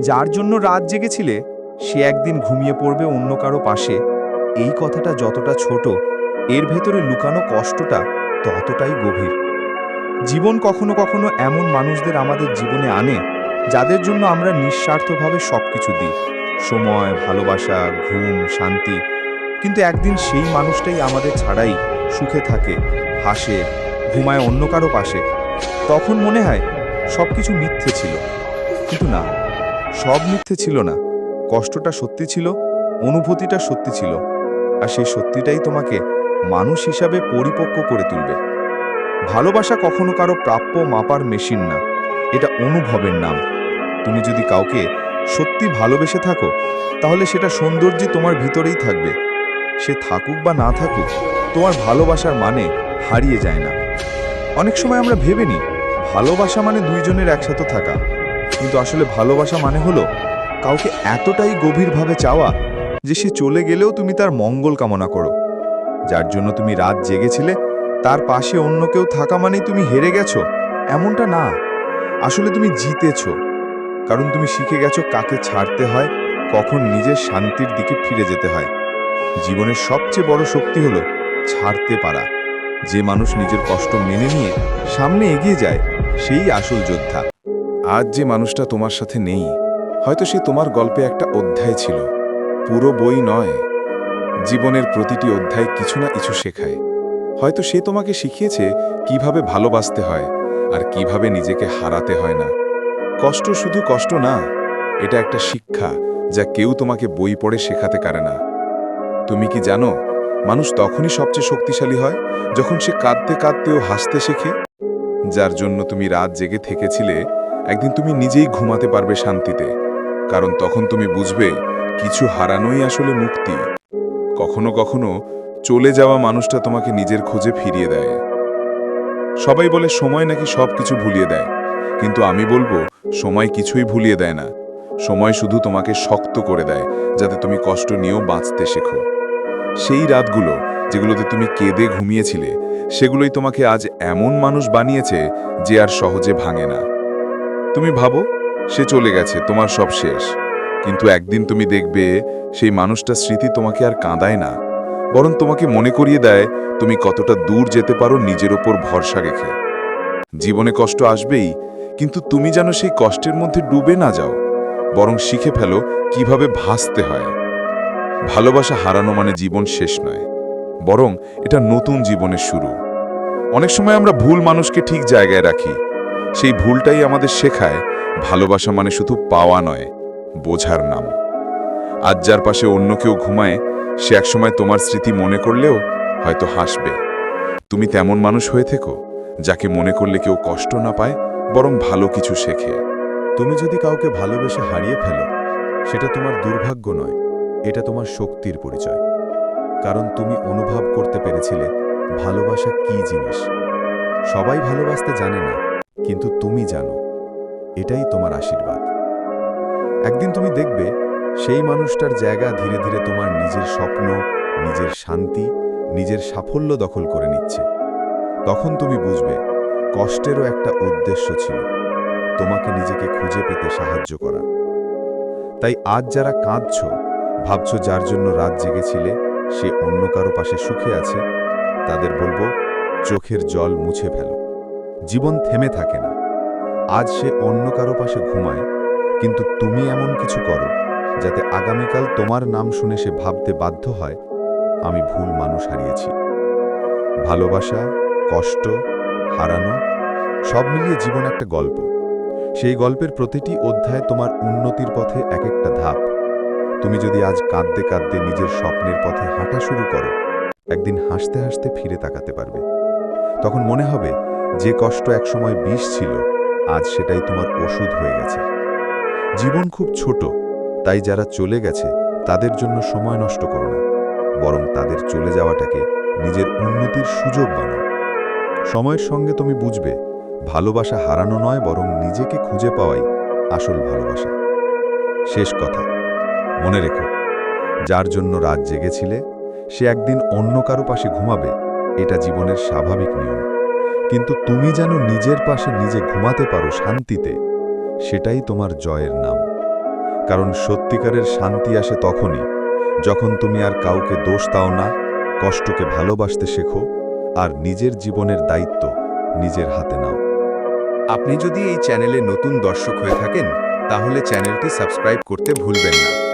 যার জন্য রাত জেগেছিলে, সে একদিন ঘুমিয়ে পড়বে অন্য কারও পাশে। এই কথাটা যতটা ছোট, এর ভেতরে লুকানো কষ্টটা ততটাই গভীর। জীবন কখনো কখনো এমন মানুষদের আমাদের জীবনে আনে, যাদের জন্য আমরা নিঃস্বার্থভাবে সব কিছু দিই। সময়, ভালোবাসা, ঘুম, শান্তি। কিন্তু একদিন সেই মানুষটাই আমাদের ছাড়াই সুখে থাকে, হাসে, ঘুমায় অন্য কারও পাশে। তখন মনে হয় সব কিছু মিথ্যে ছিল। কিন্তু না। সব মিথ্যে ছিল না। কষ্টটা সত্যি ছিল, অনুভূতিটা সত্যি ছিল, আর সেই সত্যিটাই তোমাকে মানুষ হিসাবে পরিপক্ক করে তুলবে। ভালোবাসা কখনো কারও প্রাপ্য মাপার মেশিন না, এটা অনুভবের নাম। তুমি যদি কাউকে সত্যি ভালোবেসে থাকো, তাহলে সেটা সৌন্দর্য তোমার ভিতরেই থাকবে। সে থাকুক বা না থাকুক, তোমার ভালোবাসার মানে হারিয়ে যায় না। অনেক সময় আমরা ভেবে নিই, ভালোবাসা মানে দুইজনের একসাথে থাকা। কিন্তু আসলে ভালোবাসা মানে হলো কাউকে এতটাই গভীরভাবে চাওয়া যে সে চলে গেলেও তুমি তার মঙ্গল কামনা করো। যার জন্য তুমি রাত জেগেছিলে, তার পাশে অন্য কেউ থাকা মানেই তুমি হেরে গেছো। এমনটা না। আসলে তুমি জিতেছ। কারণ তুমি শিখে গেছো কাকে ছাড়তে হয়, কখন নিজের শান্তির দিকে ফিরে যেতে হয়। জীবনের সবচেয়ে বড় শক্তি হলো ছাড়তে পারা। যে মানুষ নিজের কষ্ট মেনে নিয়ে সামনে এগিয়ে যায়, সেই আসল যোদ্ধা। আজ যে মানুষটা তোমার সাথে নেই, হয়তো সে তোমার গল্পে একটা অধ্যায় ছিল। পুরো বই নয়। জীবনের প্রতিটি অধ্যায় কিছু না কিছু শেখায়। হয়তো সে তোমাকে শিখিয়েছে কীভাবে ভালোবাসতে হয় আর কীভাবে নিজেকে হারাতে হয় না। কষ্ট শুধু কষ্ট না, এটা একটা শিক্ষা যা কেউ তোমাকে বই পড়ে শেখাতে পারে না। তুমি কি জানো, মানুষ তখনই সবচেয়ে শক্তিশালী হয় যখন সে কাঁদতে কাঁদতেও হাসতে শেখে? যার জন্য তুমি রাত জেগে থেকেছিলে একদিন তুমি নিজেই ঘুমাতে পারবে শান্তিতে, কারণ তখন তুমি বুঝবে কিছু হারানোই আসলে মুক্তি। কখনো কখনো চলে যাওয়া মানুষটা তোমাকে নিজের খোঁজে ফিরিয়ে দেয়। সবাই বলে, সময় নাকি সব কিছু ভুলিয়ে দেয়। কিন্তু আমি বলব, সময় কিছুই ভুলিয়ে দেয় না। সময় শুধু তোমাকে শক্ত করে দেয়, যাতে তুমি কষ্ট নিয়েও বাঁচতে শেখো। সেই রাতগুলো যেগুলোতে তুমি কেঁদে ঘুমিয়েছিলে, সেগুলোই তোমাকে আজ এমন মানুষ বানিয়েছে যে আর সহজে ভাঙে না। তুমি ভাবো, সে চলে গেছে, তোমার সব শেষ। কিন্তু একদিন তুমি দেখবে, সেই মানুষটা স্মৃতি তোমাকে আর কাঁদায় না। বরং তোমাকে মনে করিয়ে দেয়, তুমি কতটা দূর যেতে পারো নিজের ওপর ভরসা রেখে। জীবনে কষ্ট আসবেই, কিন্তু তুমি যেন সেই কষ্টের মধ্যে ডুবে না যাও। বরং শিখে ফেলো, কীভাবে ভাসতে হয়। ভালোবাসা হারানো মানে জীবন শেষ নয়, বরং এটা নতুন জীবনের শুরু। অনেক সময় আমরা ভুল মানুষকে ঠিক জায়গায় রাখি সেই ভুলটাই আমাদের শেখায়, ভালোবাসা মানে শুধু পাওয়া নয়, বোঝার নাম। আজ যার পাশে অন্য কেউ ঘুমায়, সে একসময় তোমার স্মৃতি মনে করলেও হয়তো হাসবে। তুমি তেমন মানুষ হয়ে থেকো, যাকে মনে করলে কেউ কষ্ট না পায়, বরং ভালো কিছু শেখে। তুমি যদি কাউকে ভালোবেসে হারিয়ে ফেলো, সেটা তোমার দুর্ভাগ্য নয়, এটা তোমার শক্তির পরিচয়। কারণ তুমি অনুভব করতে পেরেছিলে ভালোবাসা কি জিনিস। সবাই ভালোবাসতে জানে না কিন্তু তুমি জানো, এটাই তোমার আশীর্বাদ। একদিন তুমি দেখবে, সেই মানুষটার জায়গা ধীরে ধীরে তোমার নিজের স্বপ্ন, নিজের শান্তি, নিজের সাফল্য দখল করে নিচ্ছে। তখন তুমি বুঝবে, কষ্টেরও একটা উদ্দেশ্য ছিল, তোমাকে নিজেকে খুঁজে পেতে সাহায্য করা। তাই আজ যারা কাঁদছ, ভাবছ যার জন্য রাত জেগেছিলে, সে অন্য কারও পাশে সুখে আছে, তাদের বলব, চোখের জল মুছে ফেলো। জীবন থেমে থাকে না। আজ সে অন্য কারও পাশে ঘুমায়, কিন্তু তুমি এমন কিছু করো, যাতে আগামীকাল তোমার নাম শুনে সে ভাবতে বাধ্য হয়, আমি ভুল মানুষ হারিয়েছি। ভালোবাসা, কষ্ট, হারানো, সব মিলিয়ে জীবন একটা গল্প। সেই গল্পের প্রতিটি অধ্যায় তোমার উন্নতির পথে এক একটা ধাপ। তুমি যদি আজ কাঁদতে কাঁদতে নিজের স্বপ্নের পথে হাঁটা শুরু করো, একদিন হাসতে হাসতে ফিরে তাকাতে পারবে। তখন মনে হবে যে কষ্ট একসময় বিষ ছিল, আজ সেটাই তোমার ওষুধ হয়ে গেছে। জীবন খুব ছোট, তাই যারা চলে গেছে, তাদের জন্য সময় নষ্ট করো না। বরং তাদের চলে যাওয়াটাকে নিজের উন্নতির সুযোগ বানাও। সময়ের সঙ্গে তুমি বুঝবে, ভালোবাসা হারানো নয়, বরং নিজেকে খুঁজে পাওয়াই আসল ভালোবাসা। শেষ কথা, মনে রেখো, যার জন্য রাত জেগেছিলে, সে একদিন অন্য কারও পাশে ঘুমাবে, এটা জীবনের স্বাভাবিক নিয়ম। কিন্তু তুমি যেন নিজের পাশে নিজে ঘুমাতে পারো শান্তিতে, সেটাই তোমার জয়ের নাম। কারণ সত্যিকারের শান্তি আসে তখনই যখন তুমি আর কাউকে দোষ দাও না, কষ্টকে ভালোবাসতে শেখো আর নিজের জীবনের দায়িত্ব নিজের হাতে নাও। আপনি যদি এই চ্যানেলে নতুন দর্শক হয়ে থাকেন, তাহলে চ্যানেলটি সাবস্ক্রাইব করতে ভুলবেন না।